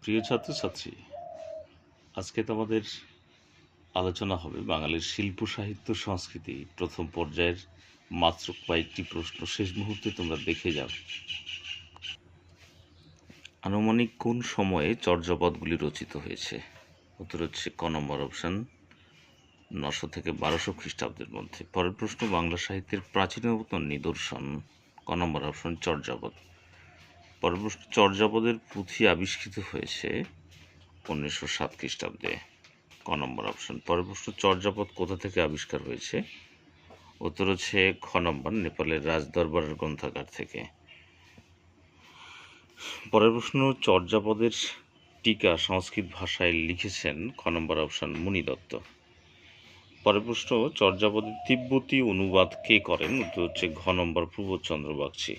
প্রিয় ছাত্রছাত্রী, আজকে তোমাদের আলোচনা হবে বাঙালির শিল্প, সাহিত্য, সংস্কৃতি, প্রথম পর্যায়ের মাত্র কয়েকটি প্রশ্ন। শেষ মুহূর্তে তোমরা দেখে যাও। আনুমানিক কোন সময়ে চর্যাপদগুলি রচিত হয়েছে? উত্তর হচ্ছে ক নম্বর অপশন, নশো থেকে বারোশো খ্রিস্টাব্দের মধ্যে। পরের প্রশ্ন, বাংলা সাহিত্যের প্রাচীনতম নিদর্শন। ক নম্বর অপশন, চর্যাপদ। প্রশ্ন চর্যাপদের পুঁথি আবিষ্কৃত হয়েছে উনিশশো সাত খ্রিস্টাব্দে। ক নম্বর অপশন প্রশ্ন চর্যাপদ কোথা থেকে আবিষ্কার হয়েছে? উত্তর হচ্ছে খ নম্বর, নেপালের রাজদরবারের গ্রন্থাগার থেকে। পরের প্রশ্ন চর্যাপদের টিকা সংস্কৃত ভাষায় লিখেছেন খ নম্বর অপশন মুনি দত্ত। পরের প্রশ্ন চর্যাপদের তিব্বতী অনুবাদ কে করেন? উত্তর হচ্ছে ঘ নম্বর প্রবোধচন্দ্র বাগচি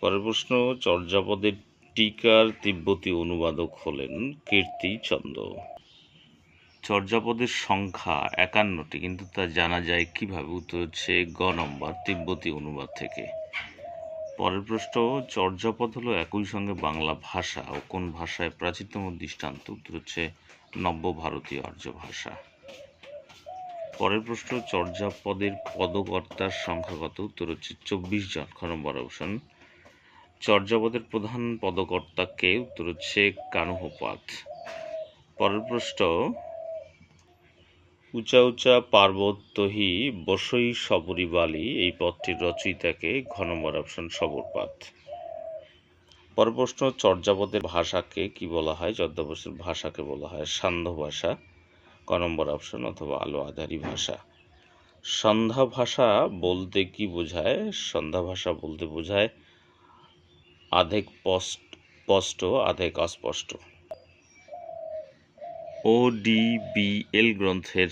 পরের প্রশ্ন, চর্যাপদের টিকার তিব্বতী অনুবাদক হলেন কীর্তিচন্দ্র চর্যাপদের সংখ্যা একান্নটি, কিন্তু তা জানা যায় কীভাবে? উত্তর হচ্ছে গ নম্বর, তিব্বতী অনুবাদ থেকে। পরের প্রশ্ন, চর্যাপদ হলো একই সঙ্গে বাংলা ভাষা ও কোন ভাষায় প্রাচীনতম দৃষ্টান্ত? উত্তর হচ্ছে নব্য ভারতীয় আর্য ভাষা পরের প্রশ্ন, চর্যাপদের পদকর্তার সংখ্যা কত? উত্তর হচ্ছে চব্বিশ জন। খ নম্বর অপশন চর্যাপদের প্রধান পদকর্তা কে উত্তর হচ্ছে কানুহপাত। পরের প্রশ্ন, উঁচা উঁচা পার্বত্যহি বসই সবরিবালি এই পদটির রচয়িতাকে ঘ নম্বর অপশন সবরপাত। পরের প্রশ্ন, চর্যাপদের ভাষাকে কি বলা হয়? চর্যাপদের ভাষাকে বলা হয় সান্ধ্য ভাষা ক নম্বর অপশন অথবা আলো আধারী ভাষা। সন্ধ্যা ভাষা বলতে কি বোঝায়? সন্ধ্যা ভাষা বলতে বোঝায় আধেক স্পষ্ট, আধেক অস্পষ্ট। ও ডি বি এল গ্রন্থের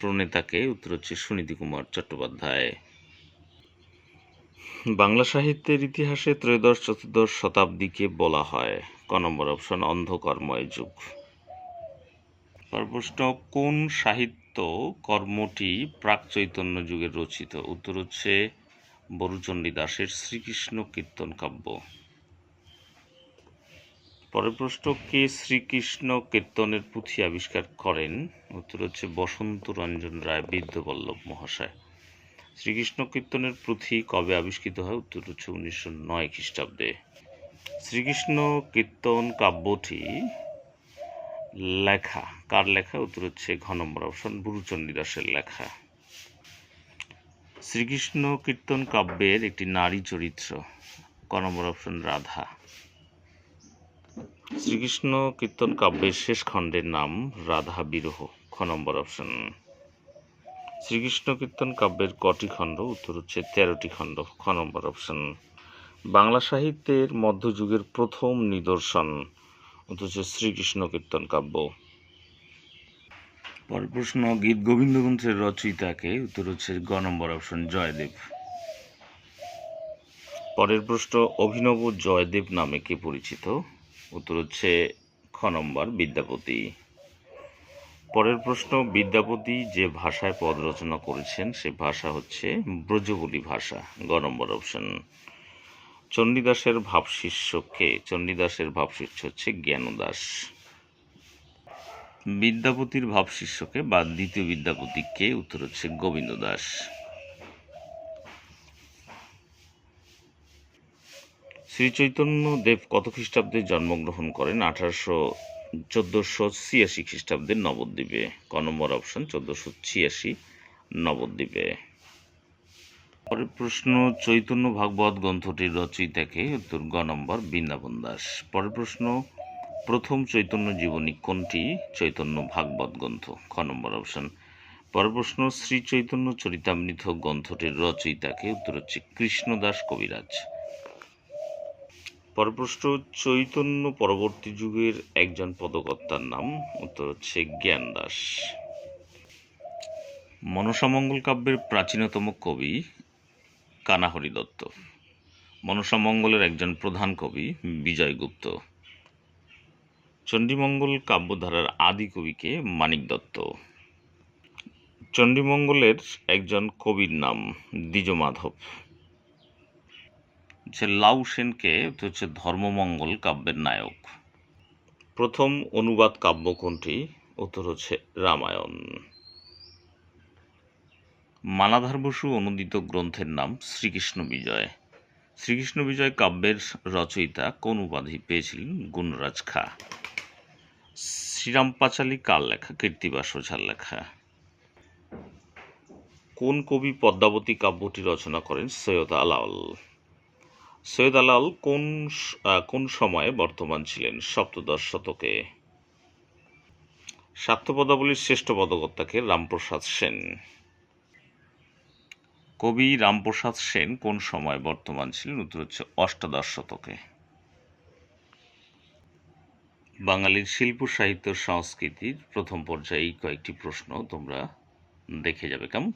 প্রণেতাকে উত্তর হচ্ছে সুনীতি কুমার চট্টোপাধ্যায়। বাংলা সাহিত্যের ইতিহাসে ত্রয়োদশ, চতুর্দশ শতাব্দীকে বলা হয়। ক নম্বর অপশন, অন্ধকর্ময় যুগ। পর প্রশ্ন কোন সাহিত্য কর্মটি প্রাক চৈতন্য যুগের রচিত? উত্তর হচ্ছে বরুচণ্ডী দাসের শ্রীকৃষ্ণ কীর্তন কাব্য। পরের প্রশ্ন, কে শ্রীকৃষ্ণ কীর্তনের পুঁথি আবিষ্কার করেন? উত্তর হচ্ছে বসন্ত রঞ্জন রায় বিদ্যবল্লভ মহাশয়। শ্রীকৃষ্ণ কীর্তনের পুঁথি কবে আবিষ্কৃত হয়? উত্তর হচ্ছে উনিশশো নয় খ্রিস্টাব্দে। শ্রীকৃষ্ণ কীর্তন কাব্যটি লেখা, কার লেখা? উত্তর হচ্ছে ঘ নম্বর অপশন দাসের লেখা। শ্রীকৃষ্ণ কীর্তন কাব্যের একটি নারী চরিত্র, ক নম্বর অপশন, রাধা। শ্রীকৃষ্ণ কীর্তন কাব্যের শেষ খণ্ডের নাম রাধা বিরহ, খ নম্বর অপশন শ্রীকৃষ্ণ কীর্তন কাব্যের কটি খণ্ড? উত্তর হচ্ছে তেরোটি খণ্ড, খ নম্বর অপশন বাংলা সাহিত্যের মধ্যযুগের প্রথম নিদর্শন, উত্তর হচ্ছে শ্রীকৃষ্ণ কীর্তন কাব্য। পরের প্রশ্ন, গীত গোবিন্দ গ্রন্থের রচয়িতাকে, উত্তর হচ্ছে গ নম্বর অপশন জয়দেব। পরের প্রশ্ন, অভিনব জয়দেব নামে কে পরিচিত? উত্তর হচ্ছে খ নম্বর, বিদ্যাপতি। পরের প্রশ্ন, বিদ্যাপতি যে ভাষায় পদ রচনা করেছেন, সে ভাষা হচ্ছে ব্রজবুলি ভাষা। গ নম্বর অপশন। চণ্ডীদাসের ভাবশিষ্যকে চণ্ডীদাসের ভাবশিষ্য হচ্ছে জ্ঞানদাস। বিদ্যাপতির ভাবশিষ্যকে বা দ্বিতীয় বিদ্যাপতিকে উত্তর হচ্ছে গোবিন্দ দাস শ্রী চৈতন্য দেব কত খ্রিস্টাব্দে জন্মগ্রহণ করেন? আঠারোশো চোদ্দোশো ছিয়াশি খ্রিস্টাব্দে নবদ্বীপে। ক নম্বর অপশন, চোদ্দোশো ছিয়াশি নবদ্বীপে। পরের প্রশ্ন, চৈতন্য ভাগবত গ্রন্থটির রচয়িতাকে, উত্তর গ নম্বর, বৃন্দাবন দাস। পরের প্রশ্ন, প্রথম চৈতন্য জীবনী কোনটি? চৈতন্য ভাগবত গ্রন্থ, খ নম্বর অপশন। পরের প্রশ্ন, শ্রী চৈতন্য চরিতামৃত গ্রন্থটির রচয়িতাকে, উত্তর হচ্ছে কৃষ্ণদাস কবিরাজ। পরের প্রশ্ন চৈতন্য পরবর্তী যুগের একজন পদকর্তার নাম উত্তর হচ্ছে জ্ঞান দাস। মনসামঙ্গল কাব্যের প্রাচীনতম কবি কানাহরি দত্ত। মনসামঙ্গলের একজন প্রধান কবি বিজয়গুপ্ত চণ্ডীমঙ্গল কাব্যধারার আদি কবিকে মানিক দত্ত। চণ্ডীমঙ্গলের একজন কবির নাম দ্বিজমাধব। হচ্ছে লাউ সেনকে হচ্ছে ধর্মমঙ্গল কাব্যের নায়ক। প্রথম অনুবাদ কাব্য কোনটি উত্তর হচ্ছে রামায়ণ। মালাধার বসু অনুদিত গ্রন্থের নাম শ্রীকৃষ্ণ বিজয়। শ্রীকৃষ্ণ বিজয় কাব্যের রচয়িতা কোন উপাধি পেয়েছিলেন? গুণরাজ খা। শ্রীরাম পাঁচালী কার লেখা? কীর্তিবাস ওঝার লেখা। কোন কবি পদ্মাবতী কাব্যটি রচনা করেন সৈয়দ আলাউল? সৈয়দ আলাউল কোন কোন সময়ে বর্তমান ছিলেন? সপ্তদশ শতকে। স্বার্থপদাবলীর শ্রেষ্ঠ পদকর্তাকে রামপ্রসাদ সেন। কবি রামপ্রসাদ সেন কোন সময় বর্তমান ছিলেন? উত্তর হচ্ছে অষ্টাদশ শতকে। বাঙালির শিল্প, সাহিত্য, সংস্কৃতির প্রথম পর্যায়ে এই কয়েকটি প্রশ্ন তোমরা দেখে যাবে। কেমন?